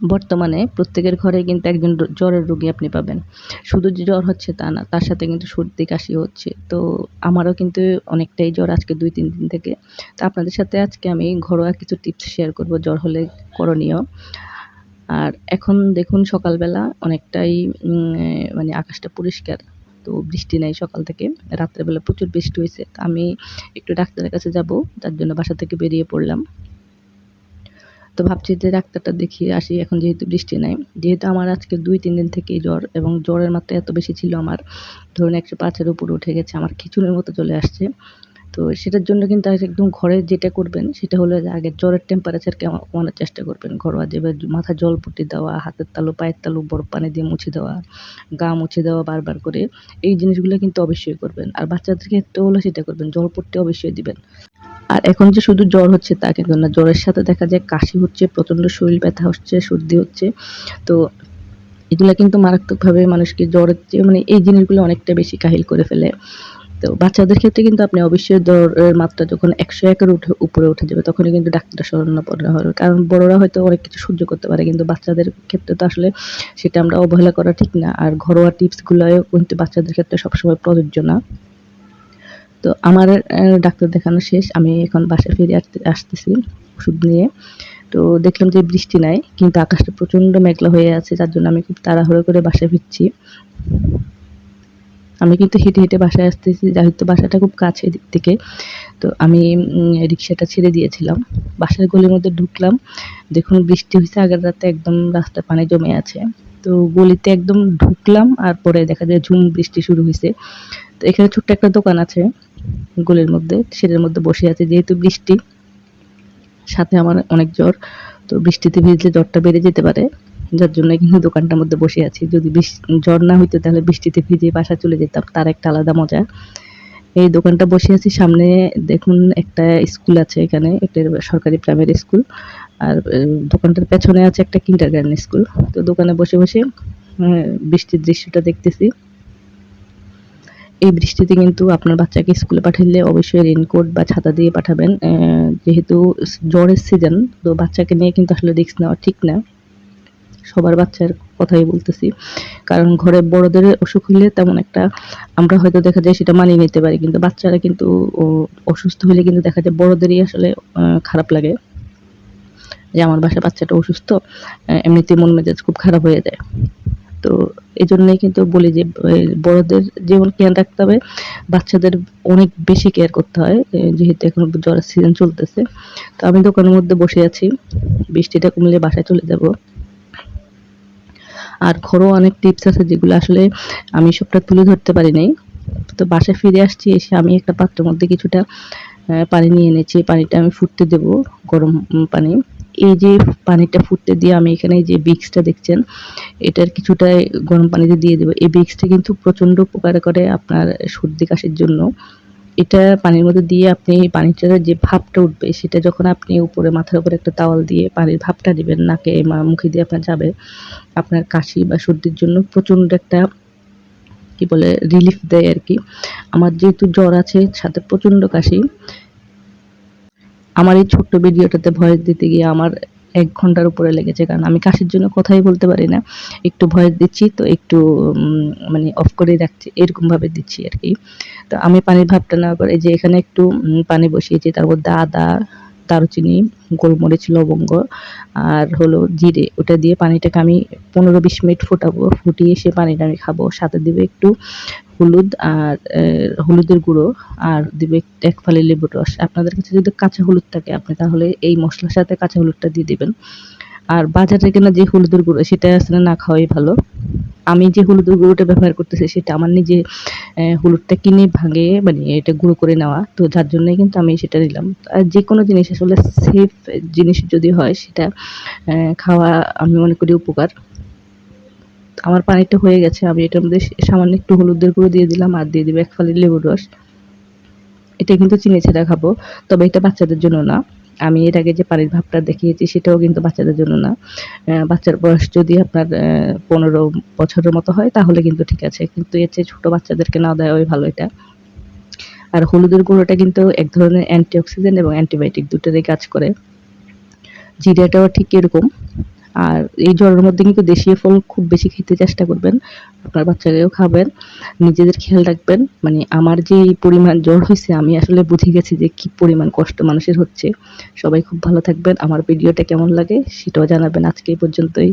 বর্তমানে প্রত্যেকের ঘরে কিন্তু একজন জ্বরের রোগী আপনি পাবেন। শুধু যে জ্বর হচ্ছে তা না, তার সাথে কিন্তু সর্দি, কাশি হচ্ছে। তো আমারও কিন্তু অনেকটাই জ্বর আজকে দুই, তিন দিন থেকে। তো আপনাদের সাথে আজকে আমি ঘরোয়া কিছু টিপস শেয়ার করব, জ্বর হলে করণীয়। আর এখন দেখুন সকালবেলা অনেকটাই মানে আকাশটা পরিষ্কার। তো বৃষ্টি নাই সকাল থেকে, রাত্রেবেলা প্রচুর বৃষ্টি হয়েছে তো আমি একটু ডাক্তারের কাছে যাব, তার জন্য বাসা থেকে বেরিয়ে পড়লাম। তো ভাবছি যে ডাক্তারটা দেখিয়ে আসি, এখন যেহেতু বৃষ্টি নাই। যেহেতু আমার আজকে দুই, তিন দিন থেকেই জ্বর এবং জ্বরের মাত্রা এত বেশি ছিল আমার, ধরুন একশো পাঁচের উপরে উঠে গেছে, আমার খিচুড়ির মতো চলে আসছে। তো সেটার জন্য কিন্তু একদম ঘরে যেটা করবেন, সেটা হলো আগে জ্বরের টেম্পারেচার কমানোর চেষ্টা করবেন। ঘরোয়া যেভাবে মাথা জল পুটি দেওয়া, হাতের তালু, পায়ের তালু বরফ পানি দিয়ে মুছে দেওয়া, গা মুছে দেওয়া বারবার করে, এই জিনিসগুলো কিন্তু অবশ্যই করবেন। আর বাচ্চাদের ক্ষেত্রে হলো সেটা করবেন, জল পট্টি অবশ্যই দিবেন। আর এখন যে শুধু জ্বর হচ্ছে তা কিন্তু না। জ্বরের সাথে দেখা যায় কাশি হচ্ছে, প্রচণ্ড শরীর ব্যথা হচ্ছে, সর্দি হচ্ছে। তো এগুলা কিন্তু মারাত্মকভাবে মানুষকে জ্বরের চেয়ে মানে এই জিনিসগুলো অনেকটা বেশি কাহিল করে ফেলে। তো বাচ্চাদের ক্ষেত্রে কিন্তু আপনি অবশ্যই জ্বরের মাত্রা যখন একশো একের উঠে, উপরে উঠে যাবে, তখনই কিন্তু ডাক্তার শরণাপন্ন হবে। কারণ বড়রা হয়তো অনেক কিছু সহ্য করতে পারে, কিন্তু বাচ্চাদের ক্ষেত্রে তো আসলে সেটা আমরা অবহেলা করা ঠিক না। আর ঘরোয়া টিপসগুলোও কিন্তু বাচ্চাদের ক্ষেত্রে সবসময় প্রযোজ্য না। তো আমার ডাক্তার দেখানো শেষ। আমি এখন বাসায় ফিরে আসতে আসতেছি ওষুধ নিয়ে। তো দেখলাম যে বৃষ্টি নাই, কিন্তু আকাশটা প্রচণ্ড মেঘলা হয়ে আছে, যার জন্য আমি খুব তাড়াহুড়ো করে বাসায় ফিরছি। আমি কিন্তু হেঁটে হেঁটে বাসায় আসতেছি, যেহেতু বাসাটা খুব কাছে দিক থেকে। তো আমি রিক্সাটা ছেড়ে দিয়েছিলাম। বাসার গলির মধ্যে ঢুকলাম। দেখুন, বৃষ্টি হয়েছে আগের রাতে, একদম রাস্তায় পানি জমে আছে। তো গলিতে একদম ঢুকলাম, আর পরে দেখা যায় ঝুম বৃষ্টি শুরু হয়েছে তো এখানে ছোট্ট একটা দোকান আছে গলির মধ্যে, সেটার মধ্যে বসে আছে যেহেতু বৃষ্টি, সাথে আমার অনেক জ্বর, তো বৃষ্টিতে ভিজলে জ্বরটা বেড়ে যেতে পারে। যার জন্য কিন্তু দোকানটার মধ্যে বসে আছি। যদি জ্বর না হইতো তাহলে বৃষ্টিতে ভিজে বাসা চলে যেতাম, তার একটা আলাদা মজা। এই দোকানটা বসে আছি, সামনে দেখুন একটা স্কুল আছে এখানে একটা সরকারি প্রাইমারি স্কুল আর দোকানটার পেছনে আছে একটা কিন্ডার গার্ডেন স্কুল তো দোকানে বসে বসে বৃষ্টির দৃশ্যটা দেখতেছি। এই বৃষ্টিতে কিন্তু আপনার বাচ্চাকে স্কুলে পাঠালে অবশ্যই রেনকোট বা ছাতা দিয়ে পাঠাবেন। যেহেতু জ্বরের সিজন তো বাচ্চাকে নিয়ে কিন্তু আসলে রিস্ক নেওয়া ঠিক না। সবার বাচ্চার কথাই বলতেছি। কারণ ঘরে বড়দের অসুখ হলে তেমন একটা আমরা হয়তো দেখা যায় সেটা মানিয়ে নিতে পারি, কিন্তু বাচ্চারা কিন্তু অসুস্থ হলে কিন্তু দেখা যায় বড়দেরই আসলে খারাপ লাগে। যে আমার বাসায় বাচ্চাটা অসুস্থ আহ, এমনিতেই মন মেজাজ খুব খারাপ হয়ে যায়। তো এই জন্যই কিন্তু বলি যে বড়দের যেমন কেয়ার রাখতে হবে। বাচ্চাদের অনেক বেশি কেয়ার করতে হয় যেহেতু এখন জ্বরের সিজন চলতেছে। তো আমি দোকানের মধ্যে বসে আছি বৃষ্টিটা কমলে বাসায় চলে যাব। আর ঘরোয়া অনেক টিপস আছে যেগুলো আসলে আমি সবটা তুলে ধরতে পারি নাই। তো বাসায় ফিরে আসছি এসে আমি একটা পাত্রের মধ্যে কিছুটা পানি নিয়ে এনেছি। পানিটা আমি ফুটতে দেব গরম পানি। এই যে পানিটা ফুটতে দিয়ে আমি এখানে যে বিক্সটা দেখছেন, এটার কিছুটা গরম পানিতে দিয়ে দেবো, এই বিক্সটা কিন্তু প্রচণ্ড উপকার করে আপনার সর্দি কাশির জন্য। এটা পানির মধ্যে দিয়ে আপনি পানিটার যে ভাপটা উঠবে, সেটা যখন আপনি উপরে মাথার উপরে একটা তাওয়াল দিয়ে পানির ভাপটা দিবেন নাকে মুখে দিয়ে আপনার যাবে, আপনার কাশি বা সর্দির জন্য প্রচণ্ড একটা, কি বলে রিলিফ দেয় আর কি। আমার যেহেতু জ্বর আছে, সাথে প্রচণ্ড কাশি আমার এই ছোট্ট ভিডিওটাতে ভয়েস দিতে গিয়ে আমার এক ঘণ্টার উপরে লেগেছে। কারণ আমি কাশির জন্য কথাই বলতে পারি না। একটু ভয়েস দিচ্ছি, তো একটু মানে অফ করে রাখছি। এরকমভাবে দিচ্ছি আর কি। তো আমি পানির ভাবটা নেওয়ার পর যে এখানে একটু পানি বসিয়েছি তার মধ্যে আদা দারুচিনি, গোলমরিচ, লবঙ্গ আর হলো জিরে, ওটা দিয়ে পানিটাকে আমি পনেরো বিশ মিনিট ফোটাবো। ফুটিয়ে সে পানিটা আমি খাব। সাথে দিবে একটু হলুদ আর হলুদের গুঁড়ো আর দিবে এক- ফালি লেবুর রস। আপনাদের কাছে যদি কাঁচা হলুদ থাকে আপনি তাহলে এই মশলার সাথে কাঁচা হলুদটা দিয়ে দিবেন। আর বাজারে কেনা যে হলুদের গুঁড়ো, সেটা আসলে না খাওয়াই ভালো। আমি যে হলুদের গুঁড়োটা ব্যবহার করতেছি, সেটা আমার নিজে হলুদটা কিনে ভাঙে মানে এটা গুঁড়ো করে নেওয়া। তো যার জন্যই কিন্তু আমি সেটা নিলাম আর যে কোনো জিনিস আসলে সেফ জিনিস যদি হয়, সেটা খাওয়া আমি মনে করি উপকার। আমার পানিটা হয়ে গেছে, আমি এটার মধ্যে সামান্য একটু হলুদের গুঁড়ো দিয়ে দিলাম আর দিয়ে দিব এক ফালি লেবুর রস। এটা কিন্তু চিনি ছেড়া খাব, তবে এটা বাচ্চাদের জন্য না। আমি এর আগে যে পানির ভাবটা দেখিয়েছি, সেটাও কিন্তু বাচ্চাদের জন্য না। বাচ্চার বয়স যদি আপনার পনেরো বছরের মতো হয়, তাহলে কিন্তু ঠিক আছে। কিন্তু এর চেয়ে ছোটো বাচ্চাদেরকে না দেওয়াই ভালো এটা। আর হলুদের গুঁড়োটা কিন্তু এক ধরনের অ্যান্টিঅক্সিডেন্ট এবং অ্যান্টিবায়োটিক দুটোরই কাজ করে। জিরাটাও ঠিক এরকম। আর এই জ্বরের মধ্যে কিন্তু দেশীয় ফল খুব বেশি খেতে চেষ্টা করবেন। আপনার বাচ্চাকেও খাবেন, নিজেদের খেয়াল রাখবেন। মানে আমার যে পরিমাণ জ্বর হয়েছে আমি আসলে বুঝে গেছি যে কি পরিমাণ কষ্ট মানুষের হচ্ছে। সবাই খুব ভালো থাকবেন। আমার ভিডিওটা কেমন লাগে সেটাও জানাবেন আজকে এই পর্যন্তই।